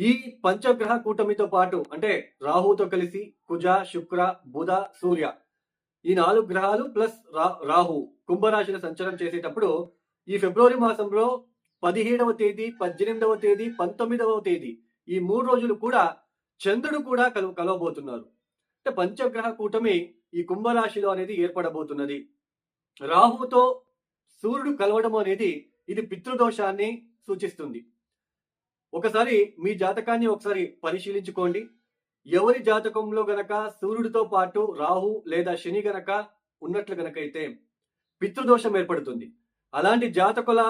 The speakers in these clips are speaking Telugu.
ఈ పంచగ్రహ కూటమితో పాటు అంటే రాహుతో కలిసి కుజ శుక్ర బుధ సూర్య ఈ నాలుగు గ్రహాలు ప్లస్ రా- రాహు కుంభరాశిలో సంచారం చేసేటప్పుడు ఈ ఫిబ్రవరి మాసంలో పదిహేడవ తేదీ పద్దెనిమిదవ తేదీ పంతొమ్మిదవ తేదీ ఈ మూడు రోజులు కూడా చంద్రుడు కూడా కలు కలవబోతున్నారు. అంటే పంచగ్రహ కూటమి ఈ కుంభరాశిలో అనేది ఏర్పడబోతున్నది. రాహుతో సూర్యుడు కలవడం అనేది ఇది పితృదోషాన్ని సూచిస్తుంది. ఒకసారి మీ జాతకాన్ని ఒకసారి పరిశీలించుకోండి. ఎవరి జాతకంలో గనక సూర్యుడితో పాటు రాహు లేదా శని గనక ఉన్నట్లు గనకైతే పితృదోషం ఏర్పడుతుంది. అలాంటి జాతకుల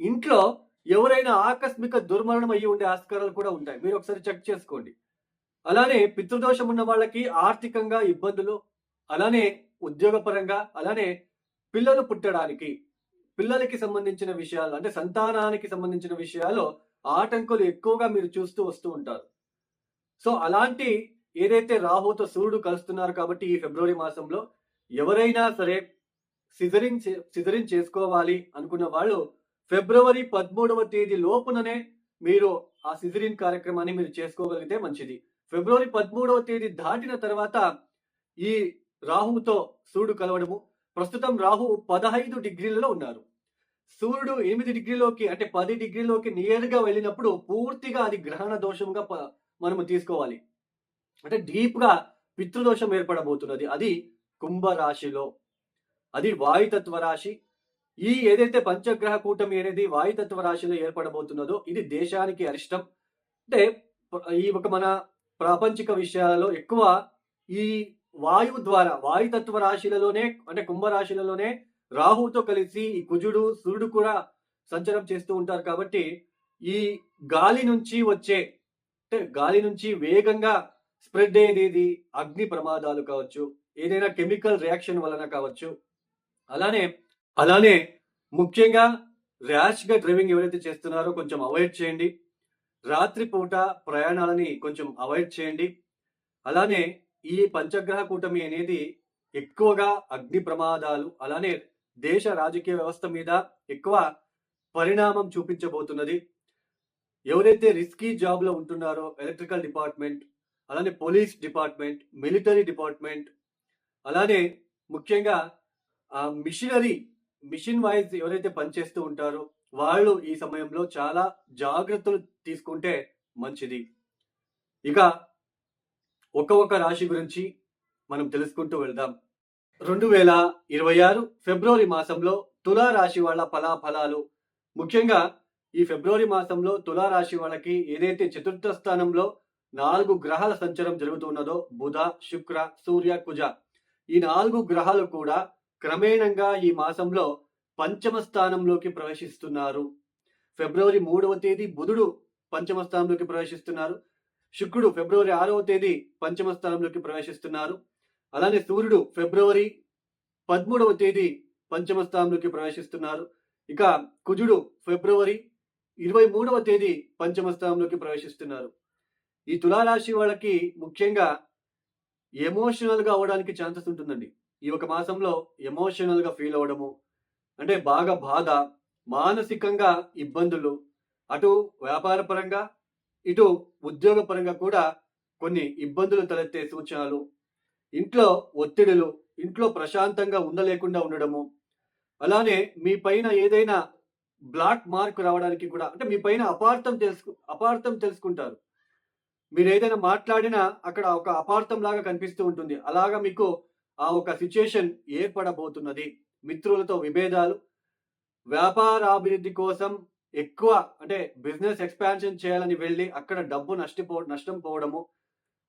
ఇంట్లో ఎవరైనా ఆకస్మిక దుర్మరణం అయ్యి ఉండే ఆస్కారాలు కూడా ఉంటాయి. మీరు ఒకసారి చెక్ చేసుకోండి. అలానే పితృదోషం ఉన్న వాళ్ళకి ఆర్థికంగా ఇబ్బందులు అలానే ఉద్యోగపరంగా అలానే పిల్లలు పుట్టడానికి పిల్లలకి సంబంధించిన విషయాలు అంటే సంతానానికి సంబంధించిన విషయాలు ఆటంకులు ఎక్కువగా మీరు చూస్తూ వస్తూ ఉంటారు. సో అలాంటి ఏదైతే రాహుతో సూర్యుడు కలుస్తున్నారు కాబట్టి ఈ ఫిబ్రవరి మాసంలో ఎవరైనా సరే సిజరింగ్ సిజరింగ్ చేసుకోవాలి అనుకున్న వాళ్ళు ఫిబ్రవరి పదమూడవ తేదీ లోపుననే మీరు ఆ సిజరిన్ కార్యక్రమాన్ని మీరు చేసుకోగలిగితే మంచిది. ఫిబ్రవరి పదమూడవ తేదీ దాటిన తర్వాత ఈ రాహుతో సూర్యుడు కలవడము ప్రస్తుతం రాహు పదహైదు డిగ్రీలలో ఉన్నారు. సూర్యుడు ఎనిమిది డిగ్రీలోకి అంటే పది డిగ్రీలోకి నియర్గా వెళ్ళినప్పుడు పూర్తిగా అది గ్రహణ దోషంగా మనము తీసుకోవాలి. అంటే డీప్గా పితృదోషం ఏర్పడబోతున్నది. అది కుంభ రాశిలో అది వాయుతత్వ రాశి. ఈ ఏదైతే పంచగ్రహ కూటమి అనేది వాయుతత్వ రాశిలో ఏర్పడబోతున్నదో ఇది దేశానికి అరిష్టం. అంటే ఈ ఒక మన ప్రాపంచిక విషయాలలో ఎక్కువ ఈ వాయువు ద్వారా వాయుతత్వ రాశిలలోనే అంటే కుంభ రాశిలలోనే రాహుతో కలిసి ఈ కుజుడు సూర్యుడు కూడా సంచారం చేస్తూ ఉంటారు కాబట్టి ఈ గాలి నుంచి వచ్చే అంటే గాలి నుంచి వేగంగా స్ప్రెడ్ అయ్యేది అగ్ని ప్రమాదాలు కావచ్చు ఏదైనా కెమికల్ రియాక్షన్ వలన కావచ్చు. అలానే అలానే ముఖ్యంగా ర్యాష్గా డ్రైవింగ్ ఎవరైతే చేస్తున్నారో కొంచెం అవాయిడ్ చేయండి. రాత్రిపూట ప్రయాణాలని కొంచెం అవాయిడ్ చేయండి. అలానే ఈ పంచగ్రహ కూటమి అనేది ఎక్కువగా అగ్ని ప్రమాదాలు అలానే దేశ రాజకీయ వ్యవస్థ మీద ఎక్కువ పరిణామం చూపించబోతున్నది. ఎవరైతే రిస్కీ జాబ్లో ఉంటున్నారో ఎలక్ట్రికల్ డిపార్ట్మెంట్ అలానే పోలీస్ డిపార్ట్మెంట్ మిలిటరీ డిపార్ట్మెంట్ అలానే ముఖ్యంగా ఆ మిషనరీ మిషన్ వైజ్ ఎవరైతే పనిచేస్తూ ఉంటారో వాళ్ళు ఈ సమయంలో చాలా జాగ్రత్తలు తీసుకుంటే మంచిది. ఇక ఒక రాశి గురించి మనం తెలుసుకుంటూ వెళ్దాం. రెండు వేల ఇరవై ఆరు ఫిబ్రవరి మాసంలో తులా రాశి వాళ్ళ ఫలాఫలాలు. ముఖ్యంగా ఈ ఫిబ్రవరి మాసంలో తులారాశి వాళ్ళకి ఏదైతే చతుర్థ స్థానంలో నాలుగు గ్రహాల సంచారం జరుగుతున్నదో బుధ శుక్ర సూర్య కుజ. ఈ నాలుగు గ్రహాలు కూడా క్రమేణంగా ఈ మాసంలో పంచమ స్థానంలోకి ప్రవేశిస్తున్నారు. ఫిబ్రవరి మూడవ తేదీ బుధుడు పంచమ స్థానంలోకి ప్రవేశిస్తున్నారు. శుక్రుడు ఫిబ్రవరి ఆరవ తేదీ పంచమ స్థానంలోకి ప్రవేశిస్తున్నారు. అలానే సూర్యుడు ఫిబ్రవరి పదమూడవ తేదీ పంచమ స్థానంలోకి ప్రవేశిస్తున్నారు. ఇక కుజుడు ఫిబ్రవరి ఇరవై మూడవ తేదీ పంచమ స్థానంలోకి ప్రవేశిస్తున్నారు. ఈ తులారాశి వాళ్ళకి ముఖ్యంగా ఎమోషనల్గా అవడానికి ఛాన్సెస్ ఉంటుందండి. ఈ ఒక మాసంలో ఎమోషనల్గా ఫీల్ అవ్వడము అంటే బాగా బాధ మానసికంగా ఇబ్బందులు అటు వ్యాపార పరంగా ఇటు ఉద్యోగపరంగా కూడా కొన్ని ఇబ్బందులు తలెత్తే సూచనలు ఇంట్లో ఒత్తిడులు ఇంట్లో ప్రశాంతంగా ఉండలేకుండా ఉండడము అలానే మీ పైన ఏదైనా బ్లాక్ మార్క్ రావడానికి కూడా అంటే మీ పైన అపార్థం తెలుసు అపార్థం తెలుసుకుంటారు. మీరు ఏదైనా మాట్లాడినా అక్కడ ఒక అపార్థం లాగా కనిపిస్తూ ఉంటుంది. అలాగా మీకు ఆ ఒక సిచ్యుయేషన్ ఏర్పడబోతున్నది. మిత్రులతో విభేదాలు వ్యాపారాభివృద్ధి కోసం ఎక్కువ అంటే బిజినెస్ ఎక్స్పాన్షన్ చేయాలని వెళ్ళి అక్కడ డబ్బు నష్టపో నష్టం పోవడము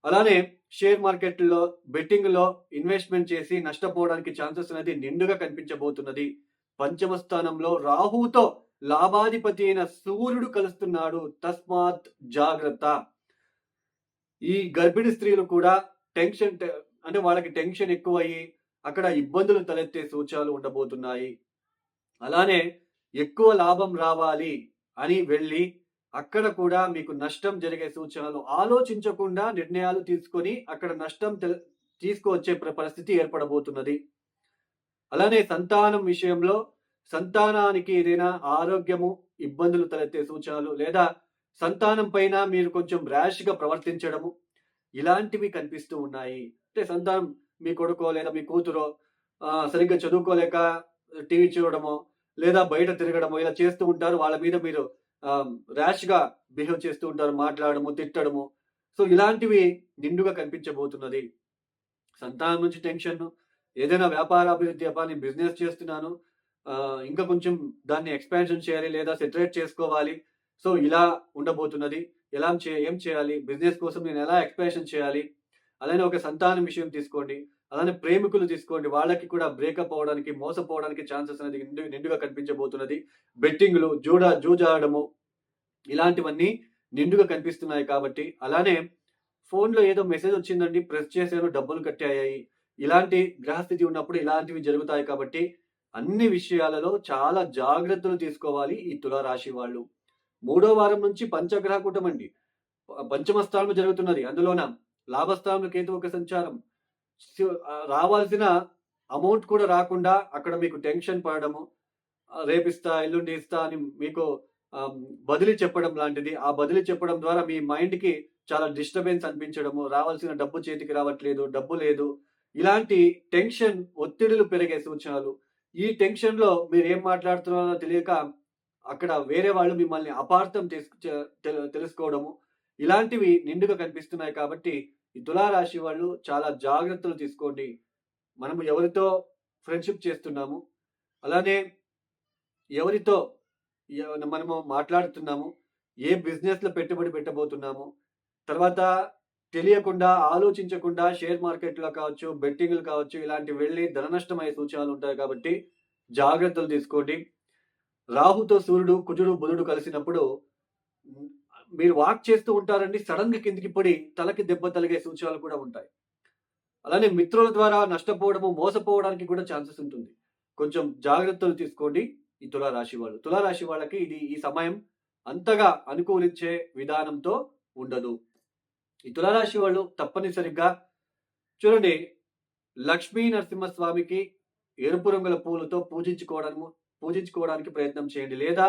అలానే షేర్ మార్కెట్లో బెట్టింగ్లో ఇన్వెస్ట్మెంట్ చేసి నష్టపోవడానికి ఛాన్సెస్ అనేది నిండుగా కనిపించబోతున్నది. పంచమ స్థానంలో రాహుతో లాభాధిపతి అయిన సూర్యుడు కలుస్తున్నాడు. తస్మాత్ జాగ్రత్త. ఈ గర్భిణీ స్త్రీలు కూడా టెన్షన్ అంటే వాళ్ళకి టెన్షన్ ఎక్కువ అయ్యి అక్కడ ఇబ్బందులు తలెత్తే సూచనలు ఉండబోతున్నాయి. అలానే ఎక్కువ లాభం రావాలి అని వెళ్ళి అక్కడ కూడా మీకు నష్టం జరిగే సూచనలు ఆలోచించకుండా నిర్ణయాలు తీసుకొని అక్కడ నష్టం తీసుకువచ్చే పరిస్థితి ఏర్పడబోతున్నది. అలానే సంతానం విషయంలో సంతానానికి ఏదైనా ఆరోగ్యము ఇబ్బందులు తలెత్తే సూచనలు లేదా సంతానం పైన మీరు కొంచెం ర్యాష్గా ప్రవర్తించడము ఇలాంటివి కనిపిస్తూ ఉన్నాయి. అంటే సంతానం మీ కొడుకో లేదా మీ కూతురో సరిగ్గా చదువుకోలేక టీవీ చూడడమో లేదా బయట తిరగడమో ఇలా చేస్తూ ఉంటారు. వాళ్ళ మీద మీరు ర్యాష్గా బిహేవ్ చేస్తూ ఉంటారు మాట్లాడము తిట్టడము. సో ఇలాంటివి నిండుగా కనిపించబోతున్నది. సంతానం నుంచి టెన్షన్ ఏదైనా వ్యాపార అభివృద్ధి అవ్వాలి బిజినెస్ చేస్తున్నాను ఇంకా కొంచెం దాన్ని ఎక్స్పాన్షన్ చేయాలి లేదా సెటరేట్ చేసుకోవాలి. సో ఇలా ఉండబోతున్నది. ఎలా చే ఏం చేయాలి బిజినెస్ కోసం నేను ఎలా ఎక్స్పాన్షన్ చేయాలి అలానే ఒక సంతానం విషయం తీసుకోండి. అలానే ప్రేమికులు తీసుకోండి. వాళ్ళకి కూడా బ్రేకప్ అవడానికి మోసపోవడానికి ఛాన్సెస్ అనేది నిండు నిండుగా కనిపించబోతున్నది. బెట్టింగ్లు జూడ జూజాడము ఇలాంటివన్నీ నిండుగా కనిపిస్తున్నాయి కాబట్టి. అలానే ఫోన్లో ఏదో మెసేజ్ వచ్చిందండి ప్రెస్ చేశాను డబ్బులు కట్టాయి ఇలాంటి గ్రహస్థితి ఉన్నప్పుడు ఇలాంటివి జరుగుతాయి కాబట్టి అన్ని విషయాలలో చాలా జాగ్రత్తలు తీసుకోవాలి ఈ తులారాశి వాళ్ళు. మూడో వారం నుంచి పంచగ్రహ కూటమండి. పంచమ స్థానం జరుగుతున్నది. అందులోన లాభస్థానంలో కేతు ఒక సంచారం. రావాల్సిన అమౌంట్ కూడా రాకుండా అక్కడ మీకు టెన్షన్ పడడము రేపిస్తా ఎల్లుండి ఇస్తా అని మీకు బదిలీ చెప్పడం లాంటిది. ఆ బదిలీ చెప్పడం ద్వారా మీ మైండ్కి చాలా డిస్టర్బెన్స్ అనిపించడము రావాల్సిన డబ్బు చేతికి రావట్లేదు డబ్బు లేదు. ఇలాంటి టెన్షన్ ఒత్తిడులు పెరిగే సూచనలు. ఈ టెన్షన్లో మీరు ఏం మాట్లాడుతున్నారో తెలియక అక్కడ వేరే వాళ్ళు మిమ్మల్ని అపార్థం తెలుసుకోవడము ఇలాంటివి నిండుగా కనిపిస్తున్నాయి కాబట్టి ఈ తులారాశి వాళ్ళు చాలా జాగ్రత్తలు తీసుకోండి. మనము ఎవరితో ఫ్రెండ్షిప్ చేస్తున్నాము అలానే ఎవరితో మనము మాట్లాడుతున్నాము ఏ బిజినెస్లో పెట్టుబడి పెట్టబోతున్నాము తర్వాత తెలియకుండా ఆలోచించకుండా షేర్ మార్కెట్లో కావచ్చు బెట్టింగ్లు కావచ్చు ఇలాంటి వెళ్ళి ధన నష్టమయ్యే సూచనలు ఉంటాయి కాబట్టి జాగ్రత్తలు తీసుకోండి. రాహుతో సూర్యుడు కుజుడు బుధుడు కలిసినప్పుడు మీరు వాక్ చేస్తూ ఉంటారండి సడన్గా కిందికి పడి తలకి దెబ్బ తలిగే సూచనలు కూడా ఉంటాయి. అలానే మిత్రుల ద్వారా నష్టపోవడము మోసపోవడానికి కూడా ఛాన్సెస్ ఉంటుంది. కొంచెం జాగ్రత్తలు తీసుకోండి ఈ తులారాశి వాళ్ళు. తులారాశి వాళ్ళకి ఇది ఈ సమయం అంతగా అనుకూలించే విధానంతో ఉండదు. ఈ తులారాశి వాళ్ళు తప్పనిసరిగా చూడండి లక్ష్మీ నరసింహస్వామికి ఎరుపు రంగుల పూలతో పూజించుకోవడము పూజించుకోవడానికి ప్రయత్నం చేయండి. లేదా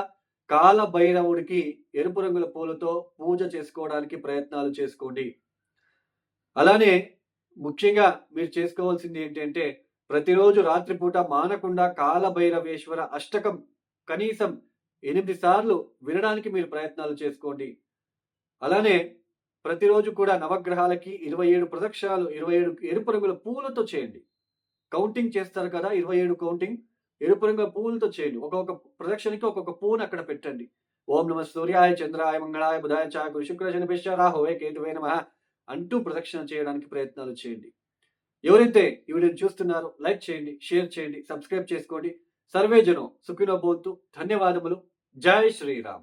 కాల భైరవుడికి ఎరుపు రంగుల పూలతో పూజ చేసుకోవడానికి ప్రయత్నాలు చేసుకోండి. అలానే ముఖ్యంగా మీరు చేసుకోవాల్సింది ఏంటంటే ప్రతిరోజు రాత్రిపూట మానకుండా కాలభైరవేశ్వర అష్టకం కనీసం ఎనిమిది సార్లు వినడానికి మీరు ప్రయత్నాలు చేసుకోండి. అలానే ప్రతిరోజు కూడా నవగ్రహాలకి ఇరవై ఏడు ప్రదక్షిణాలు ఇరవై ఏడు ఎరుపు రంగుల పూలతో చేయండి. కౌంటింగ్ చేస్తారు కదా ఇరవై ఏడు కౌంటింగ్. ఎరుపు రంగు పువ్వులతో చేయండి. ఒక్కొక్క ప్రదక్షిణకి ఒక్కొక్క పువ్వును అక్కడ పెట్టండి. ఓం నమ సూర్యాయ చంద్రాయ మంగళాయ బుధాయ చాకు గురు శుక్ర శనిపిష్ట రాహువే కేతువే నమ అంటూ ప్రదక్షిణ చేయడానికి ప్రయత్నాలు చేయండి. ఎవరైతే ఈ వీడియోని చూస్తున్నారో లైక్ చేయండి షేర్ చేయండి సబ్స్క్రైబ్ చేసుకోండి. సర్వేజనం సుఖినో బోతు ధన్యవాదములు. జై శ్రీరామ్.